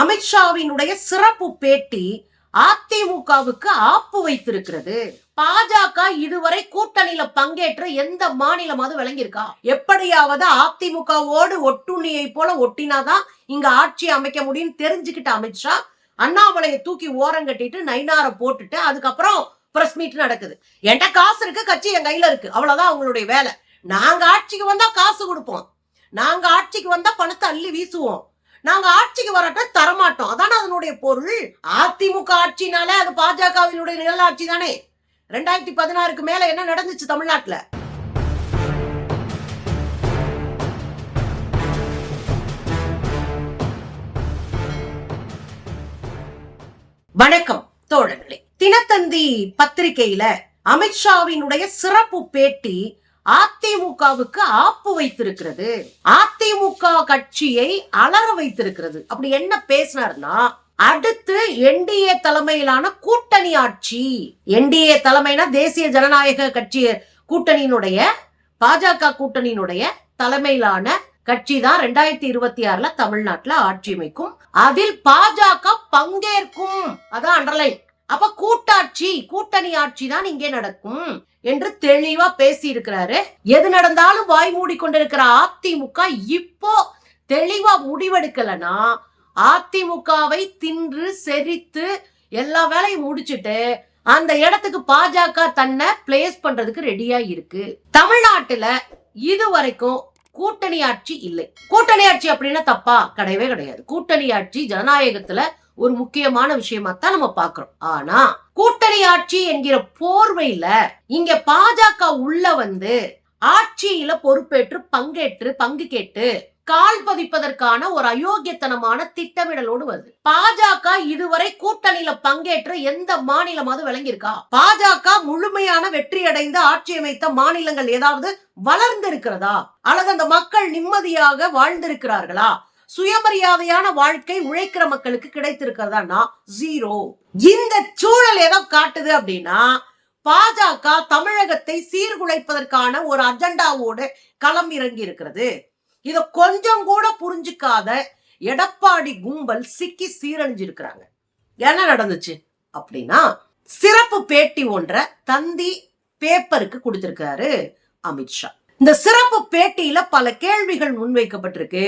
அமித்ஷாவினுடைய சிறப்பு பேட்டி அதிமுகவுக்கு ஆப்பு வைத்திருக்கிறது. பாஜக இதுவரை கூட்டணியில பங்கேற்ற எந்த மாநிலமாவது விளங்கியிருக்கா? எப்படியாவது அதிமுகவோடு ஒட்டுண்ணியை போல ஒட்டினாதான் இங்க ஆட்சி அமைக்க முடியும் தெரிஞ்சுக்கிட்ட அமித்ஷா அண்ணாமலையை தூக்கி ஓரம் கட்டிட்டு நைனார போட்டுட்டு அதுக்கப்புறம் பிரஸ் மீட் நடக்குது. என்கிட்ட காசு இருக்கு கட்சி என் கையில இருக்கு. அவ்வளவுதான் அவங்களுடைய வேலை. நாங்க ஆட்சிக்கு வந்தா காசு கொடுப்போம். நாங்க ஆட்சிக்கு வந்தா பணத்தை அள்ளி வீசுவோம். நாங்க ஆட்சிக்கு வரட்ட தரமாட்டோம். அதானே அதனுடைய பொருள்? அதிமுக ஆட்சினாலே அது பாஜகவினுடைய நிழல் ஆட்சி தானே. ரெண்டாயிரத்தி பதினாறுக்கு மேல என்ன நடந்துச்சு தமிழ்நாட்டுல? வணக்கம் தோழர்களே. தினத்தந்தி பத்திரிகையில அமித்ஷாவினுடைய சிறப்பு பேட்டி அதிமுகவுக்கு ஆப்பு வைத்திருக்கிறது. அதிமுக கட்சியை அலற வைத்திருக்கிறது. அப்படி என்ன பேசினார்னா அடுத்து என்டிஏ தலைமையிலான கூட்டணி ஆட்சி. என்டிஏ தலைமைனா தேசிய ஜனநாயக கட்சி கூட்டணியினுடைய பாஜக கூட்டணியினுடைய தலைமையிலான கட்சி தான் ரெண்டாயிரத்தி இருபத்தி ஆறுல தமிழ்நாட்டுல ஆட்சி அமைக்கும். அதில் பாஜக பங்கேற்கும். அதான் அண்டர்லைன் அப்ப கூட்டாட்சி கூட்டணி ஆட்சி தான் இங்கே நடக்கும். என்று தெளிவா பேசி இருக்கிறாரு எது நடந்தாலும் வாய் மூடிக்கொண்டிருக்கிற அதிமுக இப்போ தெளிவா முடிவெடுக்கலன்னா அதிமுகவை தின்று செரித்து எல்லா வேலையும் முடிச்சிட்டு அந்த இடத்துக்கு பாஜக தன்னை பிளேஸ் பண்றதுக்கு ரெடியா இருக்கு. தமிழ்நாட்டுல இதுவரைக்கும் கூட்டணி ஆட்சி இல்லை. கூட்டணி ஆட்சி அப்படின்னா தப்பா? கிடையவே கிடையாது. கூட்டணி ஆட்சி ஜனநாயகத்துல ஒரு முக்கியமான விஷயமா தான் நம்ம பாக்குறோம் ஆனா கூட்டணி ஆட்சி என்கிற போர்வையில இங்க பாஜக உள்ள வந்து ஆட்சியில பொறுப்பேற்று பங்கேற்று பங்கு கேட்டு கால் பதிப்பதற்கான ஒரு அயோக்கியத்தனமான திட்டமிடலோடு வருது. பாஜக இதுவரை கூட்டணியில பங்கேற்ற எந்த மாநிலமாவது விளங்கியிருக்கா? பாஜக முழுமையான வெற்றி அடைந்து ஆட்சி அமைத்த மாநிலங்கள் ஏதாவது வளர்ந்து இருக்கிறதா அல்லது அந்த மக்கள் நிம்மதியாக வாழ்ந்திருக்கிறார்களா? சுயமரியாதையான வாழ்க்கை உழைக்கிற மக்களுக்கு கிடைத்திருக்கிறதானா ஜீரோ இந்த சூழல் எதை காட்டுது அப்படின்னா பாஜக தமிழகத்தை சீர்குலைப்பதற்கான ஒரு அஜெண்டாவோடு களம் இறங்கி இருக்கிறது இதை கொஞ்சம் கூட புரிஞ்சுக்காத எடப்பாடி கும்பல் சிக்கி சீரழிஞ்சிருக்கிறாங்க. என்ன நடந்துச்சு அப்படின்னா சிறப்பு பேட்டி ஒன்றை தந்தி பேப்பருக்கு கொடுத்திருக்காரு அமித்ஷா. இந்த சிறப்பு பேட்டியில பல கேள்விகள் முன்வைக்கப்பட்டிருக்கு.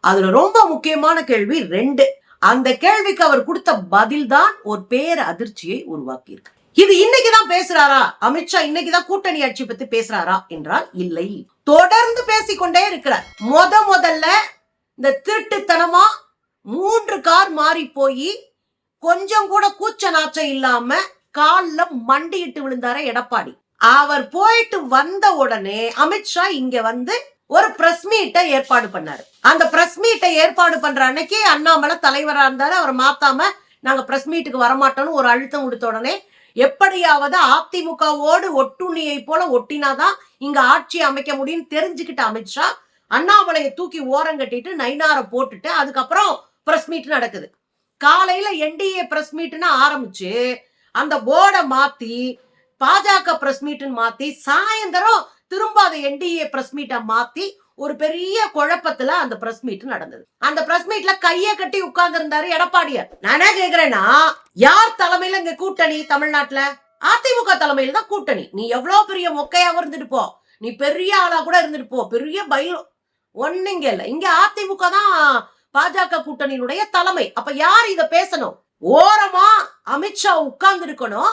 அதுல ரொம்ப முக்கியமான கேள்வி ரெண்டு. அந்த கேள்விக்கு அவர் கொடுத்த பதில் தான் ஒரு பேர அதிர்ச்சியை உருவாக்கி இருக்கு இது இன்னைக்குதான் பேசுறாரா? அமித்ஷா இன்னைக்குதான் கூட்டணி ஆட்சி பத்தி பேசுறாரா என்றால் இல்லை. தொடர்ந்து பேசிக்கொண்டே இருக்கிறார். முத முதல்ல இந்த திருட்டுத்தனமா மூன்று கார் மாறி போய் கொஞ்சம் கூட கூச்ச நாச்சம் இல்லாம கால்ல மண்டியிட்டு விழுந்தார எடப்பாடி. அவர் போயிட்டு வந்த உடனே அமித்ஷா இங்க வந்து ஒரு பிரஸ் மீட்டை ஏற்பாடு பண்ணாரு. அந்த பிரஸ் மீட்டை ஏற்பாடு பண்ற அன்னைக்கு அண்ணாமலை தலைவரா இருந்தாரு. அவர் மாத்தாம நாங்க பிரஸ் மீட்டுக்கு வரமாட்டோம்னு ஒரு அழுத்தம் கொடுத்த உடனே எப்படியாவது அதிமுகவோடு ஒட்டுண்ணியை போல ஒட்டினாதான் இங்க ஆட்சி அமைக்க முடியும் தெரிஞ்சுக்கிட்ட அமித்ஷா அண்ணாமலையை தூக்கி ஓரம் கட்டிட்டு நைனார போட்டுட்டு அதுக்கப்புறம் பிரஸ் மீட் நடக்குது. காலையில என்டிஏ பிரஸ் மீட்னு ஆரம்பிச்சு அந்த போர்டை மாத்தி பாஜக பிரஸ் மீட்னு மாத்தி சாயந்தரம் திரும்ப அதை என்டிஏ பிரஸ் மீட்டை மாத்தி ஒரு பெரிய குழப்பத்துல அந்த பிரஸ் மீட் நடந்தது. அந்த பிரஸ் மீட்ல கைய கட்டி உட்கார்ந்து இருந்தாரு எடப்பாடியார். நானே கேக்குறேன்னா யார் தலைமையில இங்க கூட்டணி தமிழ்நாட்டுல? அதிமுக தலைமையில தான் கூட்டணி. நீ எவ்வளவு பெரிய மொக்கையாவும் இருந்துட்டு போ. நீ பெரிய ஆளா கூட இருந்துட்டு போ. பெரிய பயிலும் இங்க இல்ல. இங்க அதிமுக தான் பாஜக கூட்டணியினுடைய தலைமை. அப்ப யார் இத பேசணும்? ஓரமா அமித்ஷா உட்கார்ந்து இருக்கணும்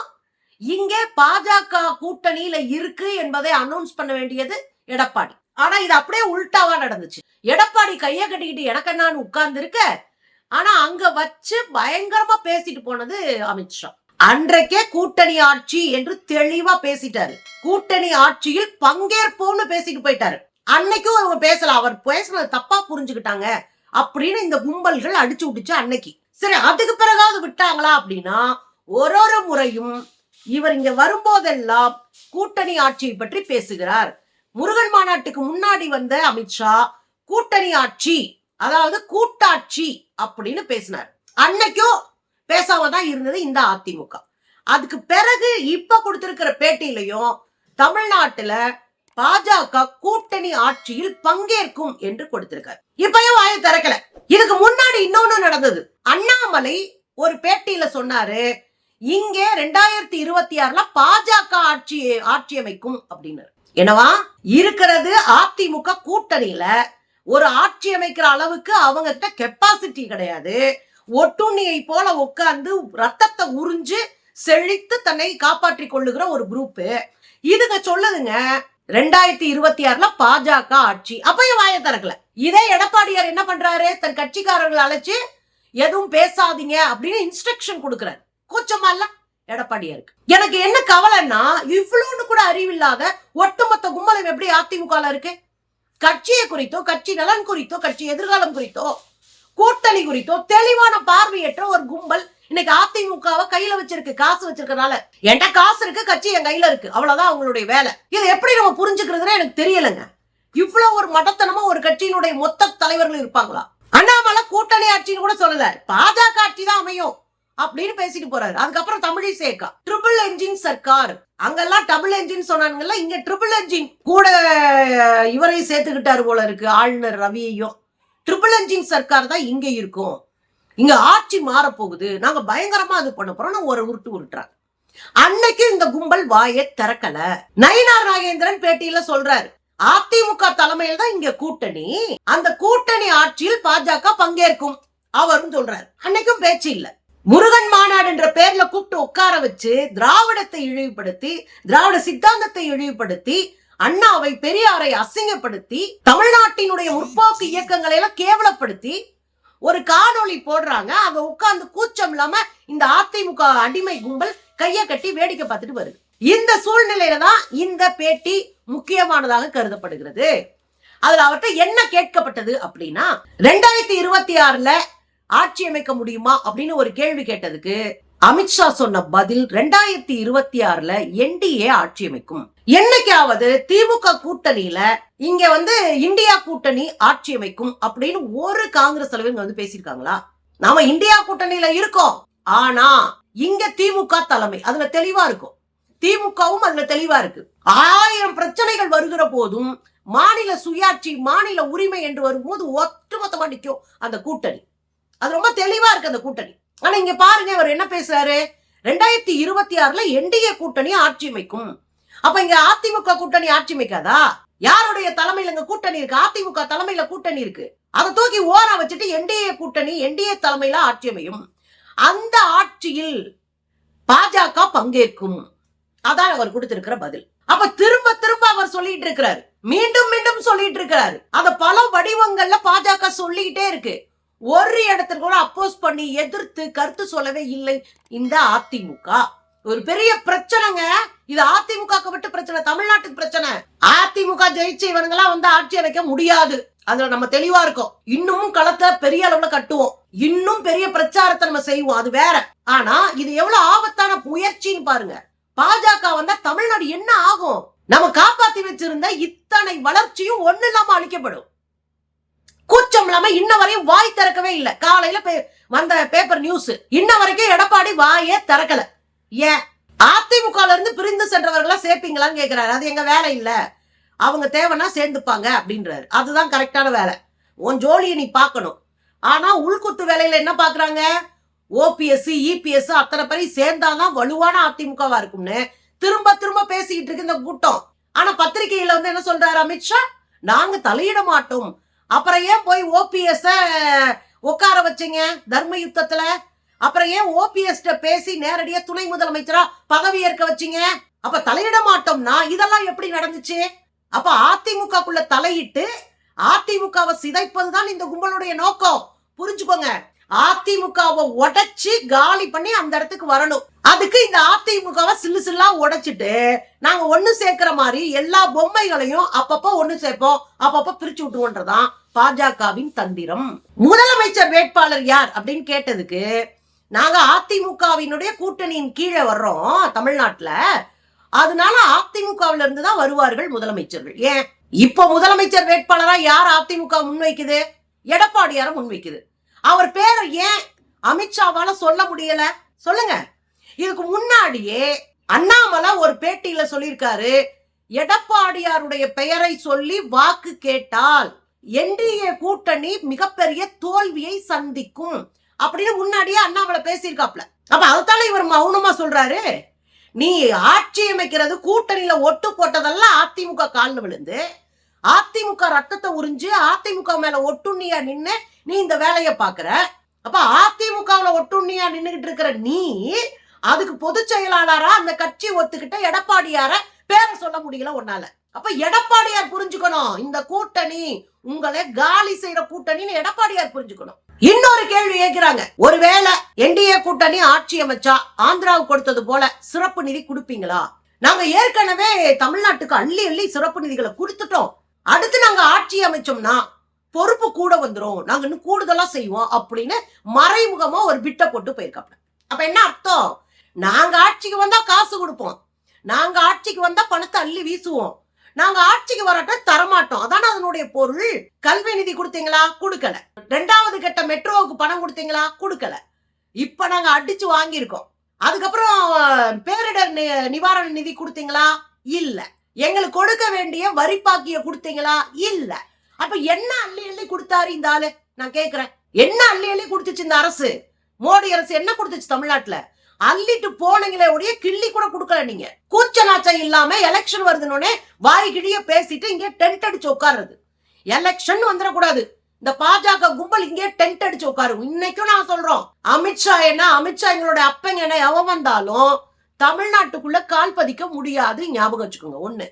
இங்கே பாஜக கூட்டணியில இருக்கு என்பதை அனௌன்ஸ் பண்ண வேண்டியது எடப்பாடி. ஆனா இது அப்படியே உல்டாவா நடந்துச்சு. எடப்பாடி கைய கட்டிக்கிட்டு எனக்கு உட்கார்ந்து இருக்க ஆனா அங்க வச்சு பயங்கரமா பேசிட்டு போனது அமித்ஷா அன்றைக்கே கூட்டணி ஆட்சி என்று தெளிவா பேசிட்டாரு. கூட்டணி ஆட்சியில் பங்கேற்போம்னு பேசிட்டு போயிட்டாரு. அன்னைக்கும் அவங்க பேசல. அவர் பேசுனது தப்பா புரிஞ்சுக்கிட்டாங்க அப்படின்னு இந்த கும்பல்கள் அடிச்சு விட்டுச்சு அன்னைக்கு. சரி அதுக்கு பிறகாவது விட்டாங்களா அப்படின்னா ஒரு ஒரு முறையும் இவர் இங்க வரும்போதெல்லாம் கூட்டணி ஆட்சியை பற்றி பேசுகிறார். முருகன் மாநாட்டுக்கு முன்னாடி வந்த அமித்ஷா கூட்டணி ஆட்சி அதாவது கூட்டாட்சி அப்படின்னு பேசினார். அன்னைக்கும் பேசாம தான் இருந்தது இந்த அதிமுக. அதுக்கு பிறகு இப்ப கொடுத்திருக்கிற பேட்டியிலையும் தமிழ்நாட்டுல பாஜக கூட்டணி ஆட்சியில் பங்கேற்கும் என்று கொடுத்திருக்காரு. இப்பயும் வாயை திறக்கல. இதுக்கு முன்னாடி இன்னொன்னு நடந்தது. அண்ணாமலை ஒரு பேட்டியில சொன்னாரு இங்கே ரெண்டாயிரத்தி இருபத்தி ஆறுல பாஜக ஆட்சி ஆட்சி அமைக்கும் அப்படின்னு என்னவா? இருக்கிறது அதிமுக கூட்டணியில ஒரு ஆட்சி அமைக்கிற அளவுக்கு அவங்க கிட்ட கெப்பாசிட்டி கிடையாது. ஒட்டுண்ணியை போல உட்கார்ந்து ரத்தத்தை உறிஞ்சு செழித்து தன்னை காப்பாற்றி கொள்ளுகிற ஒரு குரூப் இதுங்க சொல்லுதுங்க ரெண்டாயிரத்தி இருபத்தி ஆறுல பாஜக ஆட்சி. அப்பயும் வாய திறக்கல. இதே எடப்பாடியார் என்ன பண்றாரு? தன் கட்சிக்காரர்களை அழைச்சு எதுவும் பேசாதீங்க அப்படின்னு இன்ஸ்ட்ரக்ஷன் கொடுக்குறாரு. கூச்சமா இல்ல எடப்பாடியாருக்கு எனக்கு என்ன கவலைன்னா இவ்வளோன்னு கூட அறிவில்லாத ஒட்டுமொத்த கும்பலம் எப்படி அதிமுக இருக்கு? கட்சியை குறித்தோ கட்சி நலன் குறித்தோ கட்சி எதிர்காலம் குறித்தோ கூட்டணி குறித்தோ தெளிவான பார்வையற்ற ஒரு கும்பல் இன்னைக்கு அதிமுகவை கையில வச்சிருக்கு காசு வச்சிருக்கனால என்கிட்ட காசு இருக்கு கட்சி என் கையில இருக்கு. அவ்வளவுதான் அவங்களுடைய வேலை. இதை எப்படி நம்ம புரிஞ்சுக்கிறதுன்னு எனக்கு தெரியலங்க. இவ்வளவு ஒரு மடத்தனமா ஒரு கட்சியினுடைய மொத்த தலைவர்கள் இருப்பாங்களா? அண்ணாமலை கூட்டணி ஆட்சின்னு கூட சொல்லல. பாஜக ஆட்சி தான் அமையும். அப்படின்னு பேசிட்டு போறாரு. அதுக்கப்புறம் தமிழிசேக்கா ட்ரிபிள் என்ஜின் சர்க்கார் அங்கெல்லாம் டபுள் என்ஜின் சொன்னாங்கல்ல இங்க ட்ரிபிள் என்ஜின் கூட இவரையும் சேர்த்துக்கிட்டாரு போல இருக்கு ஆளுநர் ரவியையும். ட்ரிபிள் என்ஜின் சர்க்கார் தான் இங்க இருக்கும். இங்க ஆட்சி மாறப்போகுது. நாங்க பயங்கரமா அது பண்ண போறோம். ஒரு உருட்டு உருட்டுறாங்க அன்னைக்கு இந்த கும்பல் வாயை திறக்கல. நயினார் நாகேந்திரன் பேட்டியில சொல்றாரு அதிமுக தலைமையில் தான் இங்க கூட்டணி. அந்த கூட்டணி ஆட்சியில் பாஜக பங்கேற்கும். அவரும் சொல்றாரு. அன்னைக்கும் பேச்சு இல்லை. முருகன் மாநாடு என்ற பேர்ல கூப்பிட்டு உட்கார வச்சு திராவிடத்தை இழிவுபடுத்தி திராவிட சித்தாந்தத்தை இழிவுபடுத்தி அண்ணாவை பெரியாரை அசிங்கப்படுத்தி தமிழ்நாட்டினுடைய முற்போக்கு இயக்கங்களை எல்லாம் கேவலப்படுத்தி ஒரு காணொளி போடுறாங்க. அங்க உட்கார்ந்து கூச்சம் இல்லாம இந்த அதிமுக அடிமை கும்பல் கைய கட்டி வேடிக்கை பார்த்துட்டு வருது. இந்த சூழ்நிலையில தான் இந்த பேட்டி முக்கியமானதாக கருதப்படுகிறது. அதுல அவர்கிட்ட என்ன கேட்கப்பட்டது அப்படின்னா ரெண்டாயிரத்தி இருபத்தி ஆறுல ஆட்சி அமைக்க முடியுமா அப்படின்னு ஒரு கேள்வி கேட்டதுக்கு அமித்ஷா சொன்ன பதில் ரெண்டாயிரத்தி இருபத்தி ஆறுல என்டிஏ ஆட்சி அமைக்கும். என்னைக்காவது திமுக கூட்டணியில இங்க வந்து இந்தியா கூட்டணி ஆட்சி அமைக்கும் அப்படின்னு ஒரு காங்கிரஸ் தலைவருங்க வந்து பேசியிருக்காங்களா? நாம இந்தியா கூட்டணியில இருக்கோம். ஆனா இங்க திமுக தலைமை அதுல தெளிவா இருக்கும். திமுகவும் அதுல தெளிவா இருக்கு. ஆயிரம் பிரச்சனைகள் வருகிற போதும் மாநில சுயாட்சி மாநில உரிமை என்று வரும்போது ஒட்டுமொத்தமா நிற்கும் அந்த கூட்டணி. அது ரொம்ப தெளிவா இருக்கு அந்த கூட்டணி. ஆனா இங்க பாருங்க அவர் என்ன பேசுறாரு? ரெண்டாயிரத்தி இருபத்தி ஆறுல என்டிஏ கூட்டணி ஆட்சி அமைக்கும். அப்ப இங்க அதிமுக கூட்டணி ஆட்சி அமைக்காதா? யாருடைய தலைமையில இங்க கூட்டணி இருக்கு? அதிமுக தலைமையில கூட்டணி இருக்கு. அதை தூக்கி ஓர வச்சுட்டு என்டிஏ கூட்டணி என்டிஏ தலைமையில ஆட்சி அமையும். அந்த ஆட்சியில் பாஜக பங்கேற்கும். அதான் அவர் கொடுத்திருக்கிற பதில். அப்ப திரும்ப திரும்ப அவர் சொல்லிட்டு இருக்கிறாரு. மீண்டும் மீண்டும் சொல்லிட்டு இருக்கிறாரு. அத பல வடிவங்கள்ல பாஜக சொல்லிக்கிட்டே இருக்கு. ஒரு இடத்துல கூட அப்போஸ் பண்ணி எதிர்த்து கருத்து சொல்லவே இல்லை இந்த அதிமுக. ஒரு பெரிய பிரச்சனைங்க. இது அதிமுக விட்டு பிரச்சனை தமிழ்நாட்டுக்கு பிரச்சனை. அதிமுக ஜெயிச்சு இவனுங்கெல்லாம் வந்து ஆட்சி அமைக்க முடியாது. அதுல நம்ம தெளிவா இருக்கோம். இன்னமும் களத்தை பெரிய அளவுல கட்டுவோம். இன்னும் பெரிய பிரச்சாரத்தை நம்ம செய்வோம். அது வேற. ஆனா இது எவ்வளவு ஆபத்தான முயற்சின்னு பாருங்க. பாஜக வந்தா தமிழ்நாடு என்ன ஆகும்? நம்ம காப்பாத்தி வச்சிருந்த இத்தனை வளர்ச்சியும் ஒண்ணு இல்லாம அழிக்கப்படும். கூச்சம் இல்லாம இன்ன வரையும் வாய் திறக்கவே இல்லை. காலையில பே- வந்த பேப்பர் நியூஸ் இன்ன வரைக்கும் எடப்பாடி வாயே திறக்கல. ஏன்? அதிமுக இருந்து பிரிந்து சென்றவர்களா சேர்ப்பீங்களான்னு கேக்குறாரு. அது எங்க வேலை இல்ல. அவங்க தேவைன்னா சேர்ந்துப்பாங்க அப்படின்றாரு. அதுதான் கரெக்டான வேலை. உன் ஜோலியை நீ பார்க்கணும். ஆனா உள்குத்து வேலையில என்ன பாக்குறாங்க ஓபிஎஸ் இபிஎஸ் அத்தனை பேரையும் சேர்ந்தாதான் வலுவான அதிமுகவா இருக்கும்னு திரும்ப திரும்ப பேசிக்கிட்டு இருக்கு இந்த கூட்டம். ஆனா பத்திரிகையில வந்து என்ன சொல்றாரு அமித்ஷா? நாங்க தலையிட மாட்டோம். அப்புறம் ஏன் போய் ஓபிஎஸ் உட்கார வச்சீங்க? தர்ம யுத்தத்துல? அப்புறம் ஏன் ஓபிஎஸ் பேசி நேரடியா துணை முதலமைச்சரா பதவி ஏற்க வச்சீங்க? அப்ப தலையிட மாட்டோம்னா இதெல்லாம் எப்படி நடந்துச்சு? அப்ப அதிமுகக்குள்ள தலையிட்டு அதிமுகவை சிதைப்பதுதான் இந்த கும்பலுடைய நோக்கம். புரிஞ்சுக்கோங்க. அதிமுகவை உடைச்சு காலி பண்ணி அந்த இடத்துக்கு வரணும். அதுக்கு இந்த அதிமுகவை சில்லு சில்லா உடைச்சிட்டு நாங்க ஒண்ணு சேர்க்கிற மாதிரி எல்லா பொம்மைகளையும் அப்பப்போ ஒண்ணு சேர்ப்போம். அப்பப்போ பிரிச்சு விட்டுவோன்றதான் பாஜகவின் தந்திரம். முதலமைச்சர் வேட்பாளர் யார் அப்படின்னு கேட்டதுக்கு நாங்க அதிமுகவினுடைய கூட்டணியின் கீழே வர்றோம் தமிழ்நாட்டுல. அதனால அதிமுகவில இருந்து தான் வருவார்கள் முதலமைச்சர்கள். ஏன்? இப்போ முதலமைச்சர் வேட்பாளரா யார் அதிமுக முன்வைக்குது? எடப்பாடியார முன்வைக்குது. அவர் பேரை ஏன் அமித்ஷாவால சொல்ல முடியல? சொல்லுங்க. இதுக்கு முன்னாடியே அண்ணாமலை ஒரு பேட்டியில சொல்லியிருக்காரு எடப்பாடியாருடைய பெயரை சொல்லி வாக்கு கேட்டால் என்டிஏ கூட்டணி மிகப்பெரிய தோல்வியை சந்திக்கும் அப்படின்னு முன்னாடியே அண்ணாமலை பேசியிருக்காப்ல அப்ப அதுதானே இவர் மௌனமா சொல்றாரு? நீ ஆட்சி அமைக்கிறது கூட்டணியில ஒட்டு போட்டதெல்லாம் அதிமுக காலில் விழுந்து அதிமுக ரத்தத்தை உறிஞ்சு அதிமுக மேல ஒட்டுண்ணியா நின்னு நீ இந்த வேலையை பாக்குற அப்ப அதிமுகவுல ஒட்டுண்ணியா நின்னுகிட்டு இருக்கிற நீ அதுக்கு பொதுச் செயலாளரா அந்த கட்சி ஒத்துக்கிட்ட எடப்பாடியார பேரை சொல்ல முடியல உன்னால. அப்ப எடப்பாடியார் புரிஞ்சுக்கணும் இந்த கூட்டணி உங்களை காலி செய்யற கூட்டணின்னு எடப்பாடியார் புரிஞ்சுக்கணும். இன்னொரு கேள்வி கேட்கிறாங்க ஒருவேளை என்டிஏ கூட்டணி ஆட்சி அமைச்சா ஆந்திராவுக்கு கொடுத்தது போல சிறப்பு நிதி கொடுப்பீங்களா? நாங்க ஏற்கனவே தமிழ்நாட்டுக்கு அள்ளி அள்ளி சிறப்பு நிதிகளை கொடுத்துட்டோம். அடுத்து நாங்க ஆட்சி அமைச்சோம்னா பொறுப்பு கூட வந்துடும் நாங்க இன்னும் கூடுதலா செய்வோம் அப்படின்னு மறைமுகமா ஒரு பிட்ட போட்டு போயிருக்காப்ல அப்ப என்ன அர்த்தம்? நாங்க ஆட்சிக்கு வந்தா காசு கொடுப்போம். நாங்க ஆட்சிக்கு வந்தா பணத்தை அள்ளி வீசுவோம். நாங்க ஆட்சிக்கு வரட்ட தரமாட்டோம். அதான அதனுடைய பொருள்? கல்வி நிதி கொடுத்தீங்களா? கொடுக்கல. ரெண்டாவது கட்ட மெட்ரோவுக்கு பணம் கொடுத்தீங்களா? கொடுக்கல. இப்ப நாங்க அடிச்சு வாங்கியிருக்கோம். அதுக்கப்புறம் பேரிடர் நி- நிவாரண நிதி கொடுத்தீங்களா? இல்லை. எங்களுக்கு கொடுக்க வேண்டிய வரிப்பாக்கிய கொடுத்தீங்களா? இல்ல. அப்ப என்ன அள்ளி அள்ளி கொடுத்தாரு இந்த ஆளு? நான் கேக்குறேன். என்ன அள்ளி அள்ளி கொடுத்துச்சு இந்த அரசு? மோடி அரசு என்ன கொடுத்துச்சு தமிழ்நாட்டுல? அள்ளிட்டு போனீங்களே ஒழிய கிள்ளி கூட கொடுக்கல நீங்க. கூச்ச நாச்சம் இல்லாம எலெக்ஷன் வருதுன்னு வாய் கிழிய பேசிட்டு இங்க டென்ட் அடிச்சு உட்காருறது. எலெக்ஷன் வந்துடக்கூடாது இந்த பாஜக கும்பல் இங்கே டென்ட் அடிச்சு உட்காரு இன்னைக்கும் நான் சொல்றோம். அமித்ஷா என்ன? அமித்ஷா எங்களுடைய அப்பங்க என்ன? எவன் வந்தாலும் தமிழ்நாட்டுக்குள்ள கால் பதிக்க முடியாது. ஞாபகம் வச்சுக்கோங்க. ஒண்ணு.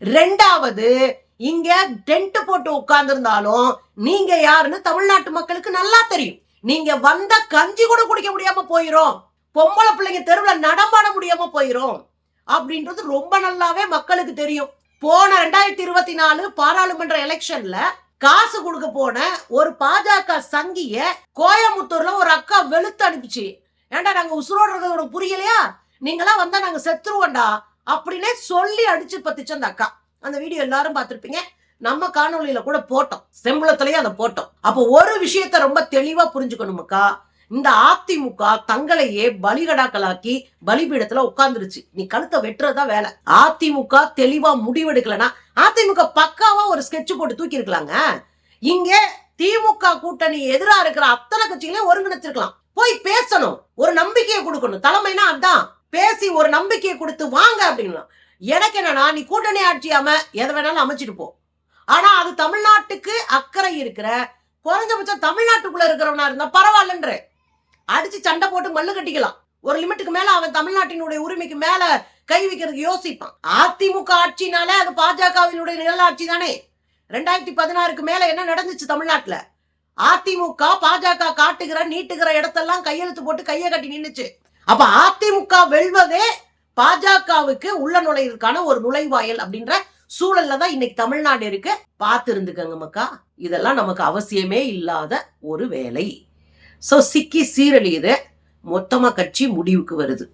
ரெண்டாவது இங்க டென்ட் போட்டு உட்கார்ந்துருந்தாலும் நீங்க யாருன்னு தமிழ்நாட்டு மக்களுக்கு நல்லா தெரியும். நீங்க வந்த கஞ்சி கூட குடிக்க முடியாம போயிரும். பொம்பளை பிள்ளைங்க தெருவில் நடமாட முடியாம போயிரும். அப்படின்றது ரொம்ப நல்லாவே மக்களுக்கு தெரியும். போன ரெண்டாயிரத்தி இருபத்தி நாலு பாராளுமன்ற எலெக்ஷன்ல காசு கொடுக்க போன ஒரு பாஜக சங்கிய கோயமுத்தூர்ல ஒரு அக்கா வெளுத்து அனுப்பிச்சு. ஏன்டா நாங்க உசுரோடுறதோட உனக்கு புரியலையா? நீங்களாம் வந்தா நாங்க செத்துருவோம்டா அப்படின்னே சொல்லி அடிச்சு பத்திச்சு அந்த அக்கா. அந்த வீடியோ எல்லாரும் பார்த்துருப்பீங்க. நம்ம காணொளியில கூட போட்டோம். செம்பளத்திலேயே அதை போட்டோம். அப்போ ஒரு விஷயத்த ரொம்ப தெளிவா புரிஞ்சுக்கணுமுக்கா. இந்த அதிமுக தங்களையே பலிகடாக்களாக்கி பலிபீடத்துல உட்கார்ந்துருச்சு. நீ கழுத்தை வெட்டுறதா வேலை. அதிமுக தெளிவா முடிவெடுக்கலன்னா அதிமுக பக்காவா ஒரு ஸ்கெட்ச் போட்டு தூக்கி இருக்கலாங்க இங்க திமுக கூட்டணி எதிரா இருக்கிற அத்தனை கட்சிகளையும் ஒருங்கிணைச்சிருக்கலாம். போய் பேசணும். ஒரு நம்பிக்கையை கொடுக்கணும். தலைமைனா அதான். பேசி ஒரு நம்பிக்கையை கொடுத்து வாங்க அப்படின்லாம் எனக்கு என்னன்னா நீ கூட்டணி ஆட்சியாம எதை வேணாலும் அமைச்சிட்டு போ. ஆனா அது தமிழ்நாட்டுக்கு அக்கறை இருக்கிற குறைஞ்சபட்சம் தமிழ்நாட்டுக்குள்ள இருக்கிறவனா இருந்தா பரவாயில்லன்ற. அடிச்சு சண்டை போட்டு மல்லு கட்டிக்கலாம். ஒரு லிமிட்டுக்கு மேல அவன் தமிழ்நாட்டினுடைய உரிமைக்கு மேல கை வைக்கிறதுக்கு யோசிப்பான். அதிமுக ஆட்சினாலே அது பாஜகவினுடைய நிழல் ஆட்சி தானே. ரெண்டாயிரத்தி பதினாறுக்கு மேல என்ன நடந்துச்சு தமிழ்நாட்டுல? அதிமுக பாஜக காட்டுகிற நீட்டுகிற இடத்தெல்லாம் கையெழுத்து போட்டு கையை கட்டி நின்றுச்சு அப்ப அதிமுக வெல்வதே பாஜகவுக்கு உள்ள நுழையிறதுக்கான ஒரு நுழைவாயல் அப்படின்ற சூழல்ல தான் இன்னைக்கு தமிழ்நாடு இருக்கு. பார்த்து இருந்துக்கங்க மக்கா. இதெல்லாம் நமக்கு அவசியமே இல்லாத ஒரு வேலை. ஸோ சிக்கி சீரழியுது. மொத்தமா கட்சி முடிவுக்கு வருது.